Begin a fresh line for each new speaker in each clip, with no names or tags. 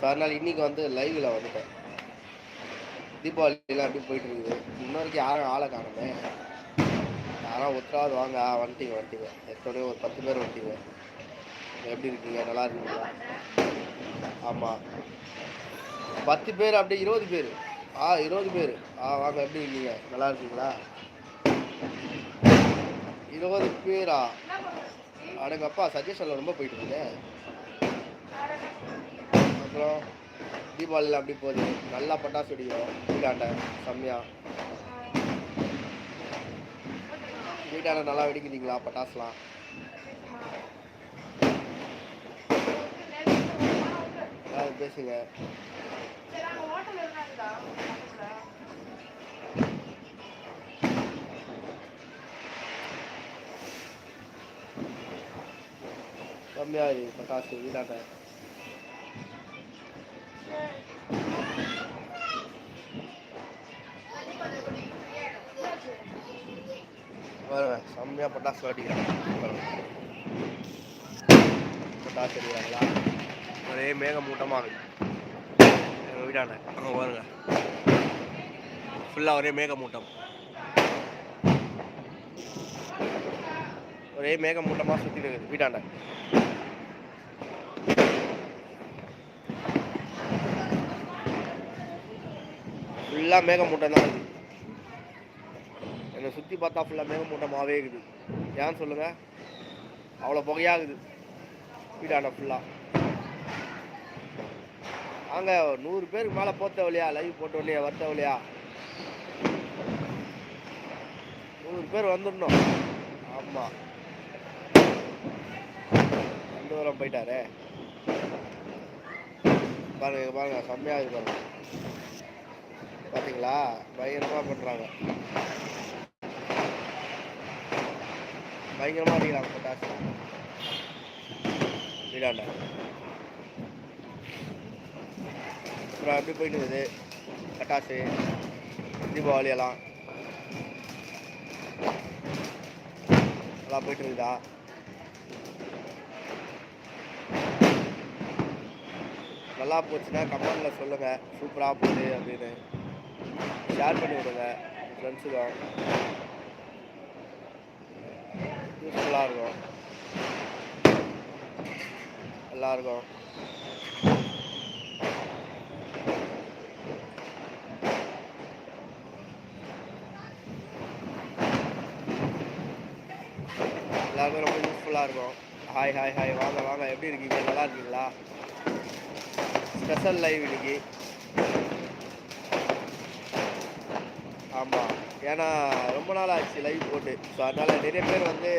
So அதனால் இன்றைக்கி வந்து லைவில் வந்துட்டேன். தீபாவளிலாம் எப்படி போயிட்டு இருக்குது இன்ன வரைக்கும் யாரும் ஆளை காணுமே. யாரும் ஒருத்தராவது வாங்க. ஆ, வந்துட்டீங்க வந்துட்டீங்க. எத்தனையோ ஒரு பத்து பேர் வந்துட்டீங்க. எப்படி இருக்கீங்க? நல்லா இருக்கீங்களா? ஆமாம் பத்து பேர் அப்படியே இருபது பேர். ஆ இருபது பேர். ஆ வாங்க எப்படி இருக்கீங்க? நல்லா இருக்கீங்களா? இருபது பேரா? அடங்கப்பா சஜஷனில் ரொம்ப போயிட்டு இருக்கேன் அப்புறம் தீபாவளியில் அப்படி போகுது. நல்லா பட்டாசு வெடிக்கும் வீட்டாண்ட செம்மையா. வீட்டாண்ட நல்லா வெடிக்கிறீங்களா பட்டாசுலாம்? ஏதாவது பேசுங்க. கம்மியாக பட்டாசு வீட்டாண்ட. பாருங்க செம்மையாக பட்டாசு வெடிக்கிறாங்க பட்டாசு அடிக்கிறாங்களா? ஒரே மேகமூட்டமாக இருக்கு. எங்கள் வீட்டாண்ட. அங்கே பாருங்க. ஃபுல்லாக ஒரே மேகமூட்டம். ஒரே மேகமூட்டமாக சுற்றி இருக்குது வீட்டாண்ட. ஃபுல்லாக மேகமூட்டம் தான் இருக்குது இங்கே சுற்றி பார்த்தா ஃபுல்லாக மேகமூட்டமாகவே இருக்குது. ஏன்னு சொல்லுங்கள் அவ்வளோ புகையாகுது. வீடாண்ட ஃபுல்லாக அங்கே நூறு பேருக்கு மேலே போத்தவலையா லைவ் போட்டவலையா வர்த்தவலையா நூறு பேர் வந்துடணும். ஆமாம் ரெண்டு தூரம் போயிட்டாரே. பாருங்க பாருங்க செம்மையாக இருக்கு பாருங்க. பார்த்தீங்களா பயங்கரமாக பண்ணுறாங்க பயங்கரமாக அடிக்கிறாங்க பட்டாசு வீடாண்ட அப்புறம் எப்படி போயிட்டு இருக்குது. பட்டாசு தீபாவளி எல்லாம். நல்லா போயிட்டு இருக்குதா? நல்லா போச்சுன்னா கமெண்டில் சொல்லுங்கள் சூப்பராக போகுது அப்படின்னு. ஷேர் பண்ணி விடுங்க ஃப்ரெண்ட்ஸுக்கும் நல்லா இருக்கும் எல்லாருமே ரொம்ப யூஸ்ஃபுல்லாக இருக்கும். ஹாய் ஹாய் ஹாய் வாங்க வாங்க. எப்படி இருக்கீங்க? நல்லா இருக்கீங்களா? ஸ்பெஷல் லைவ் இன்னைக்கு. ஆமாம் ஏன்னா ரொம்ப நாள் ஆச்சு லைவ் போட்டு. ஸோ அதனால் நிறைய பேர் வந்து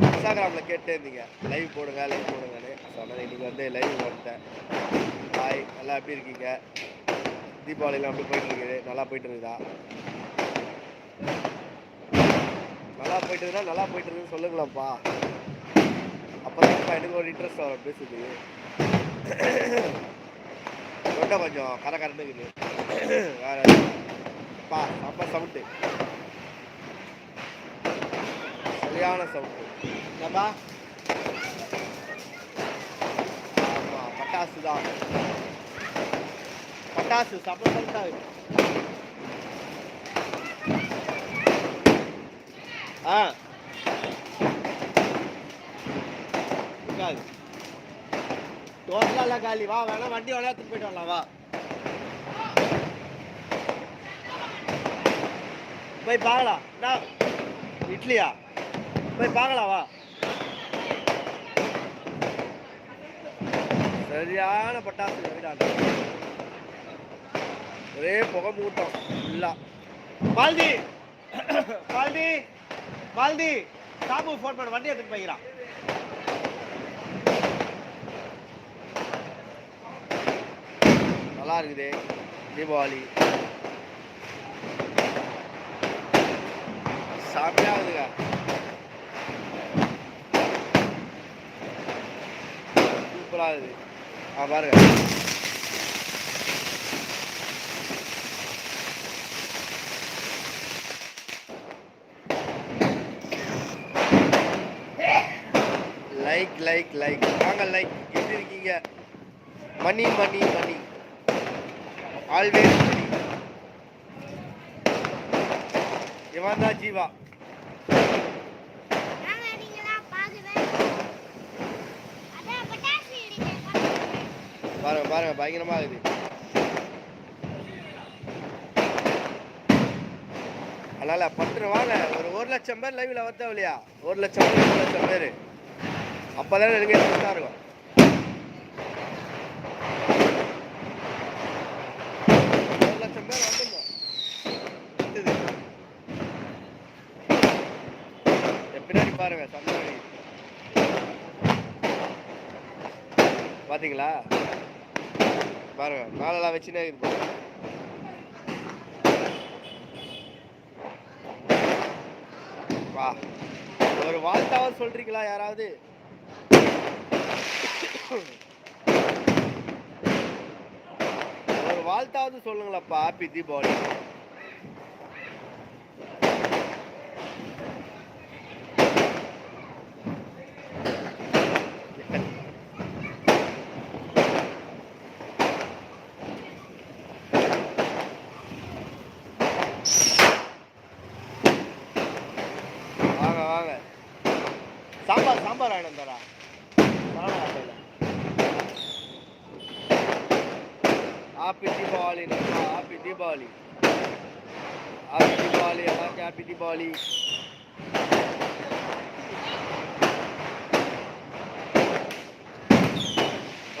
இன்ஸ்டாகிராமில் கேட்டே இருந்தீங்க லைவ் போடுங்க லைவ் போடுங்கன்னு. சொன்னது அதனால் இன்றைக்கி வந்து லைவ் வந்துட்டேன். ஹாய் நல்லா எப்படி இருக்கீங்க? தீபாவளிலாம் எப்படி போயிட்டு இருக்குது நல்லா போயிட்டு இருக்குதா நல்லா போயிட்டு நல்லா போயிட்டு இருக்குன்னு சொல்லுங்களேன்ப்பா. அப்போ தான் எனக்கு ஒரு இன்ட்ரெஸ்ட் வரும் பேசுது தொண்டை கொஞ்சம் கரை கரண்டுக்குது வேற பா அப்பா சவுண்டு சரியான சவுண்டு என்னப்பா? ஆமாம் பட்டாசு தான் பட்டாசு சப்ப சவுண்டா இருக்கு ஆ. இருக்காது டோட்டலாக காலி. வா வேணா வண்டி வேணா எடுத்துட்டு போயிட்டு வரலாம். வா. போய் பார்க்கலாம் இட்லியா? போய் பார்க்கலாவா வா. சரியான பட்டாசு வீடாண்ட ஒரே புகை மூட்டம் ஃபுல்லா மால்தி மால்தி மால்தி சாபு ஃபோன் பண்ண வண்டி எடுத்துட்டு போய்க்கிறான். நல்லா இருக்குது தீபாவளி. சாப்பிட்டாகுதுங்க சூப்பராக இருக்குது ஆ பாருங்க. லைக் லைக் லைக் வாங்க லைக் எப்படி இருக்கீங்க? மணி மணி மணி. ஆல்வேஸ் மணி. இவன் தான் ஜீவா. பாருங்க பாருங்க பயங்கரமா இருக்குது. அதனால பத்து வாங்க. ஒரு ஒரு லட்சம் பேர் லைவ்ல வருதா இல்லையா? ஒரு லட்சம் பேர் ஒரு லட்சம் பேர். அப்பதான் எனக்கு இன்ட்ரெஸ்டா இருக்கும் ஒரு லட்சம் பேர் வந்துடணும் வந்தது. பின்னாடி பாருங்க சந்தோஷம் பாத்தீங்களா? பாருங்க மேலெல்லாம் வச்சுனே இருக்குது பாருங்க. வா. ஒரு வாழ்த்தாவது சொல்றீங்களா யாராவது? ஒரு வாழ்த்தாவது சொல்லுங்களப்பா ஹாப்பி தீபாவளி வாங்க வாங்க சாம்பார் சாம்பார் ஆயிடும் தரா. ஹாப்பி தீபாவளி நம்ம ஹாப்பி தீபாவளி ஹாப்பி தீபாவளி எல்லாருக்கும் ஹாப்பி தீபாவளி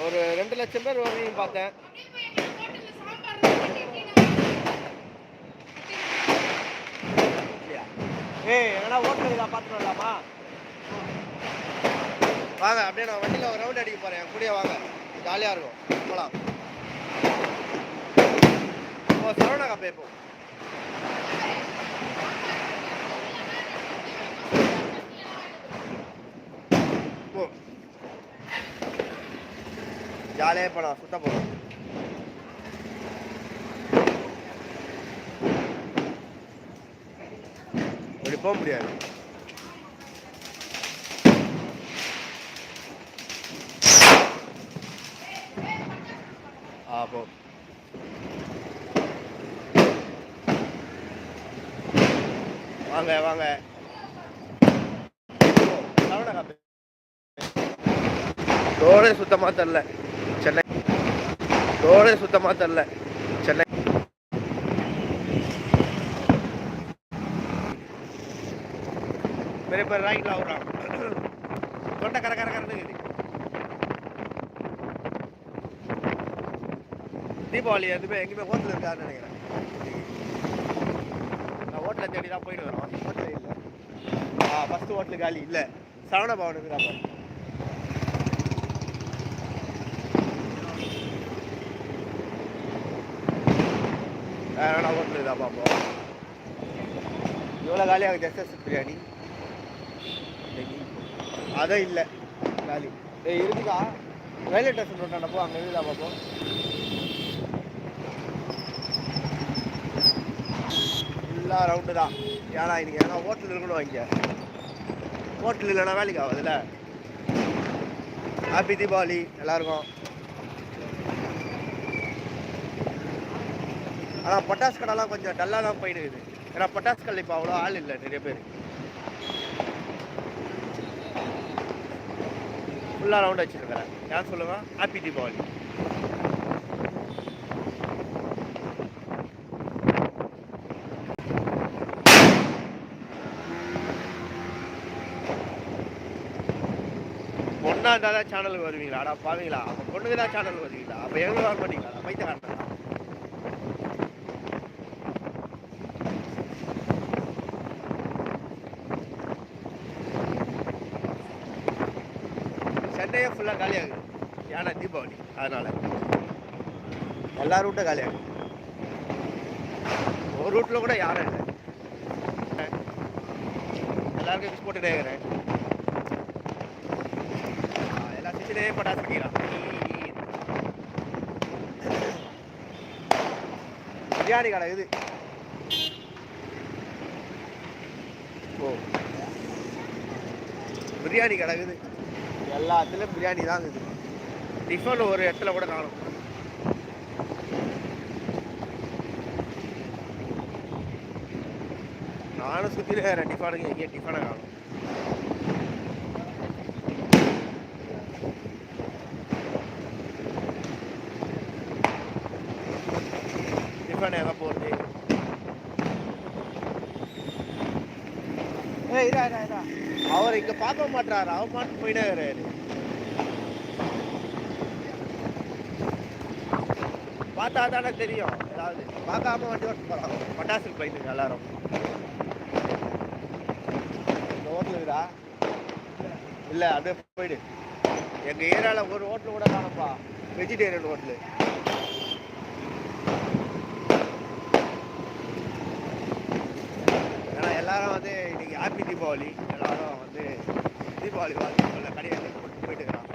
ஒரு ரெண்டு லட்சம் பேர் வருவீங்க பார்த்தேன். ஏய் எங்கன்னா ஓட்டுறதுக்கா பார்த்துட்டு வரலாமா? வாங்க அப்படியே நான் வண்டியில் ஒரு ரவுண்ட் அடிக்க போகிறேன் என் கூடயே வாங்க. ஜாலியாக இருக்கும். போகலாம் ஓ சரவணா பேப்போம் போ. ஜாலியாக போகலாம் சுத்த போகலாம் அப்படி போக முடியாது ஆ போ வாங்க வாங்க. ரோடே சுத்தமா தரல. சென்னை. ரோடே சுத்தமா தரல. சென்னை. பெரிய பெரிய ராய்க்கில் விட்றான் தொண்டை கர கர கரன்னு இருக்குது. தீபாவளி எதுவுமே எங்கேயுமே ஹோட்டல் இருக்காதுன்னு நினைக்கிறேன். நான் ஹோட்டலை தேடி தான் போயிட்டு வரோம். ஹோட்டல் இல்லை. ஆ ஃபஸ்ட்டு ஹோட்டல் காலி. இல்லை. சரவண பவன் தான் வேணா ஹோட்டல் தான் பார்ப்போம் எவ்வளோ ஆகுது எஸ்எஸ் பிரியாணி. இன்னைக்கு அதான் இல்லை. காலி. ஏ இருக்குதா ரயில்வே ஸ்டேஷன் ரோட்டாண்ட போ அங்கே இருக்குதா பார்ப்போம் ஃபுல்லாக ரவுண்டு தான். ஏன்னா இன்னைக்கு ஏன்னா ஹோட்டல் இருக்கணும் இங்கே ஹோட்டல் இல்லைன்னா வேலைக்கு ஆகுதுல்ல. ஹாப்பி தீபாவளி எல்லாருக்கும். ஆனால் பட்டாசு கடைலாம் கொஞ்சம் டல்லாக தான் போயிட்டு இருக்குது ஏன்னா பட்டாசு கடை இப்போ அவ்வளோ ஆள் இல்லை நிறைய பேர். ஃபுல்லாக ரவுண்ட் வச்சுருக்கிறேன். ஏன் சொல்லுங்கள் ஹாப்பி தீபாவளி பொண்ணா இருந்தால் தான் சேனலுக்கு வருவீங்களா? அடா பாவீங்களா? அப்போ பொண்ணுக்கு தான் சேனலுக்கு வருவீங்களா? அப்போ எங்களுக்கு வர மாட்டீங்களா? பைத்தியக்காரன் சென்னையே ஃபுல்லாக காலியாகுது. ஏன்னா தீபாவளி. அதனால். எல்லா ரூட்டும் காலியாகுது. ஒரு ரூட்டில் கூட யாரும் இல்லை. எல்லாருக்கும் மிஸ் போட்டுட்டே இருக்கிறேன். ஆ, எல்லா பிரியாணி கடை இது. ஓ. பிரியாணி கடை இது. எல்லாத்துலேயும் பிரியாணி தான் இருக்குது டிஃபன் ஒரு இடத்துல கூட காணும். நானும் சுற்றிட்டு வேறு டிஃபனுக்கு எங்கேயும் டிஃபனை காணும். டிஃபன் எங்கே போகிறது ஏய் இதா இதா இதா அவர் இங்கே பார்க்க மாட்டார் அவர் மாட்டு போயிட்டே இருக்கிறாரு பார்த்தா தானே தெரியும் ஏதாவது பார்க்காம வண்டி ஓட்டு போகிறான் பட்டாசுக்கு போயிட்டு எல்லாரும் இந்த ஹோட்டல் இருக்குதா இல்லை அப்படியே போயிடு எங்கள் ஏரியாவில் ஒரு ஹோட்டல் கூட காணப்பா வெஜிடேரியன் ஹோட்டலு ஏன்னா எல்லாரும் வந்து இன்னைக்கு ஹாப்பி தீபாவளி எல்லாரும் வந்து தீபாவளி வாழ்க்கை கடையில் போட்டு போயிட்டு இருக்கிறாங்க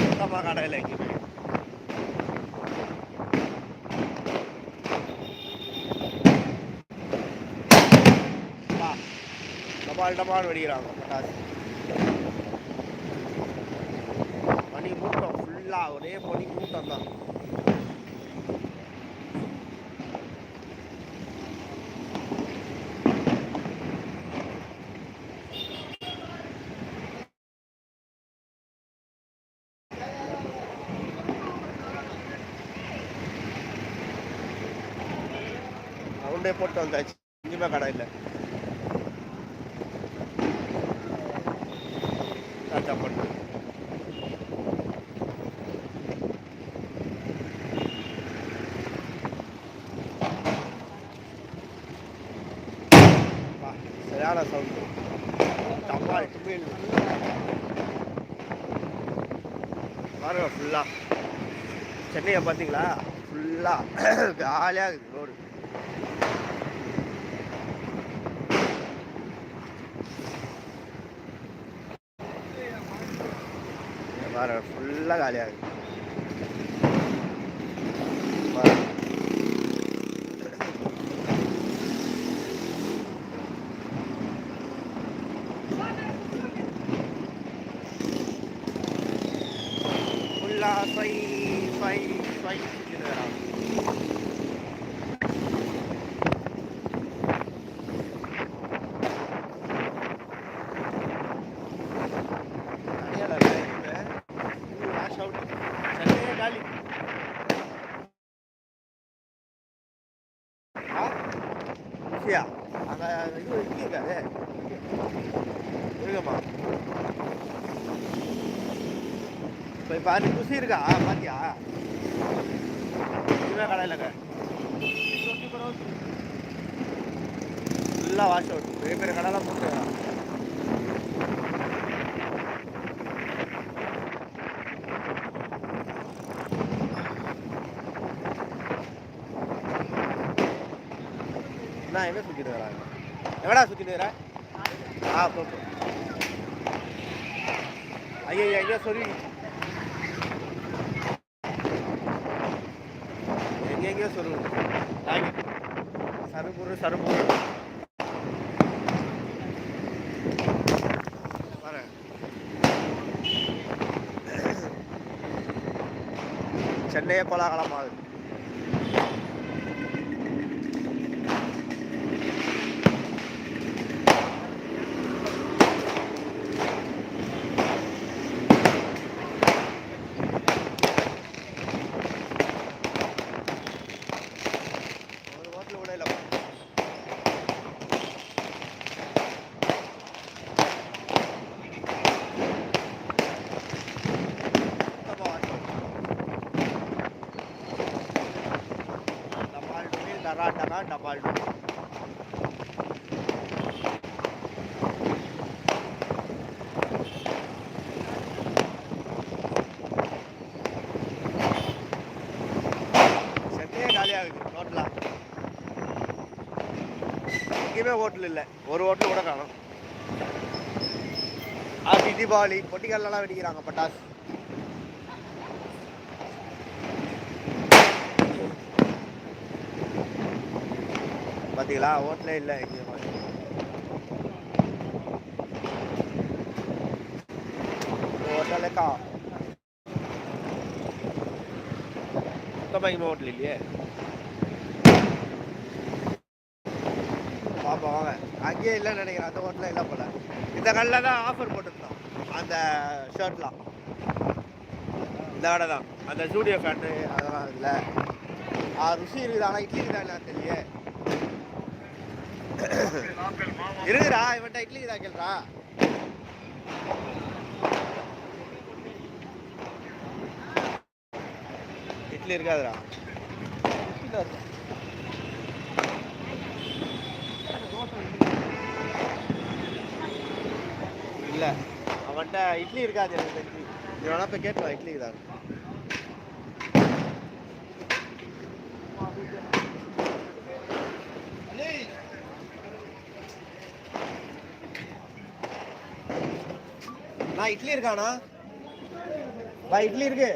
சுத்தமாக கடையில் எங்கேயுமே டபால் டபால் வெடிக்கிறாங்க பட்டாசு. மணி மூட்டம் ஃபுல்லாக ஒரே மணி கூட்டம் தான். ரவுண்டே போட்டு வந்தாச்சு. எங்கேயுமே கடை இல்லை. டாட்டா பண்ணு சரியான சவுண்டு டப்பால் டுமில் பாருங்க ஃபுல்லாக சென்னையை பார்த்தீங்களா? ஃபுல்லாக காலியாக இருக்குது. ரோடு ஃபுல்லாக காலியாக இருக்குது பாருங்க ஃபுல்லாக ஃபை ஃபை ஃபை சுற்றிட்டு வராங்க தனியால இல்லை இப்போ வாஷ் அவுட் சென்னையே காலி ஆ ருசியா அங்கே இது இங்கே இருக்காது இருக்குமா இப்போ பாரு குசி இருக்கா? பாத்தியா? இதுவே கடையில் ஃபுல்லாக வாஷ் அவுட் பெரிய பெரிய கடைலாம் போட்டு நான் எங்கே சுற்றிட்டு வராங்க எங்கடா சுற்றிட்டு வர? ஆ போ போ. ஐயோ சொல்லி எங்கெங்கேயோ சருபுரு சருபுரு சென்னையே கோலாகலம் ஆகுது ஒரு ஹோட்டல் கூட இல்லை டபால் டுமில் டபால் டுமில் காலியாகுது டோட்டலாக எங்கேயுமே ஹோட்டல் இல்லை. ஒரு ஹோட்டல் கூட காணும். ஹாப்பி தீபாவளி பொட்டிகள்லாம் வெடிக்கிறாங்க பட்டாசு. பார்த்தீங்களா? ஓட்டலே இல்லை எங்கேயும் ஓட்டலக்கா? சுத்தமாக ஓட்டல் இல்லையே. பார்ப்போம் வாங்க. அங்கேயே இல்லைன்னு நினைக்கிறேன். அந்த ஹோட்டலில் இல்லை போல. இந்த கடையில் தான் ஆஃபர் போட்டுருந்தோம். அந்த ஷர்ட்லாம் இந்த கடை தான் அந்த ஸ்டூடியோ ஃபேக்ட்ரி அதெல்லாம் இல்லை. ருசி இருக்குது? ஆனால் இட்லி என்ன தெரியல. இருக்குடா இவன்ட்ட இட்லி இதா கேள்றா இட்லி இருக்காதுடா. இல்லை இல்ல அவன்கிட்ட இட்லி இருக்காது எனக்கு தெரிஞ்சு. இவனா போய் கேட்டு வா இட்லி தான் நான் இட்லி இருக்கானா வா இட்லி இருக்கு.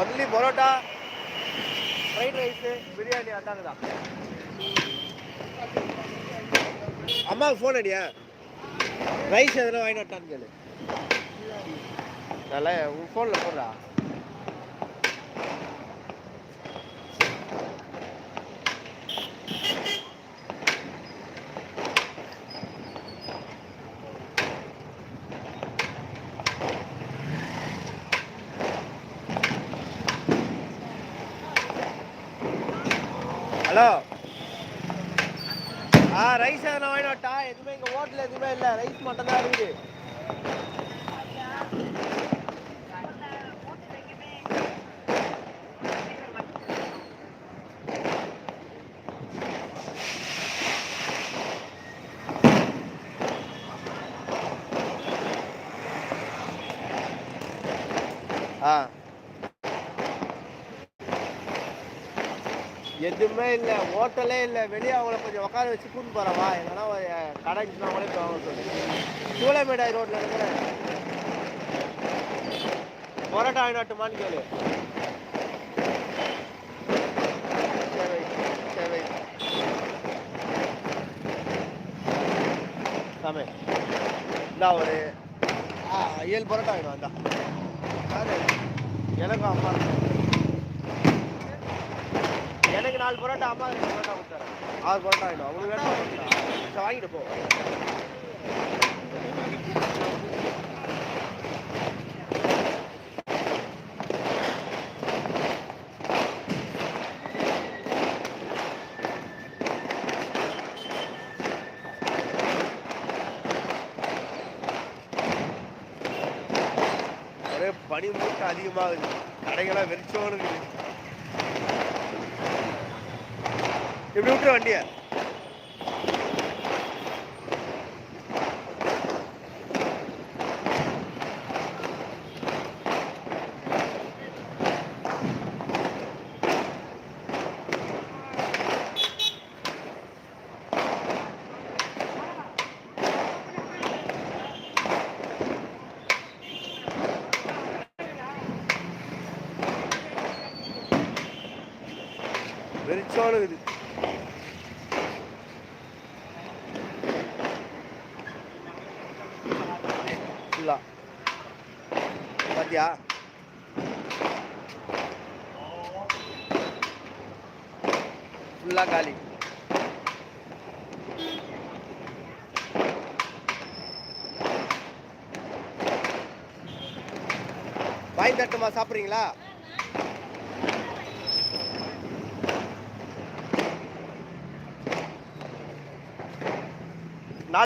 Only parotta fried rice biryani அதாங்க அம்மா அம்மாவுக்கு ஃபோன் அடியா? ரைஸ் எதனா வாங்கி வட்டான்னு கேளு. நல்லா உன் ஃபோனில் போடுறா ஹலோ ஆ ரைஸ் எதனா வாங்கிட்டு வரட்டா எதுவுமே இங்கே ஹோட்டல் எதுவுமே இல்லை ரைஸ் மட்டும் தான் இருக்குது ஆ எதுவுமே இல்லை. ஹோட்டலே இல்லை. வெளியே அவங்கள கொஞ்சம் உட்கார வச்சு கூட்டு போகிறவா எங்கன்னா ஒரு கடை இருந்துச்சுன்னா அவங்களே போய் சொல்லு. சூளமேடாய் ரோட்டில் இருக்கிறேன் பரோட்டா வாங்கினாட்டுமான்னு கேளு. சரி வை, சரி. வை. இந்தா ஒரு ஆ ஏழு பரோட்டா ஆகிடும் அந்த எனக்கும் அம்மா நாலு பரோட்டா அம்மா ரெண்டு பரோட்டா கொடுத்தாரு. ஆறு பரோட்டா ஆகிடும் அவங்களுக்கு வேணும் பரோட்டா வாங்கிட்டு போ. ஒரே பனி மூட்டம் அதிகமாகுது. கடைகளாக வெறிச்சோன்னு இருக்குது. இப்படி விட்டுரு வண்டிய வெறிச்சோன்னு இருக்குது ஃபுல்லா பாத்தியா? ஃபுல்லா காலி. வாய் தட்டுமா சாப்பிட்றீங்களா?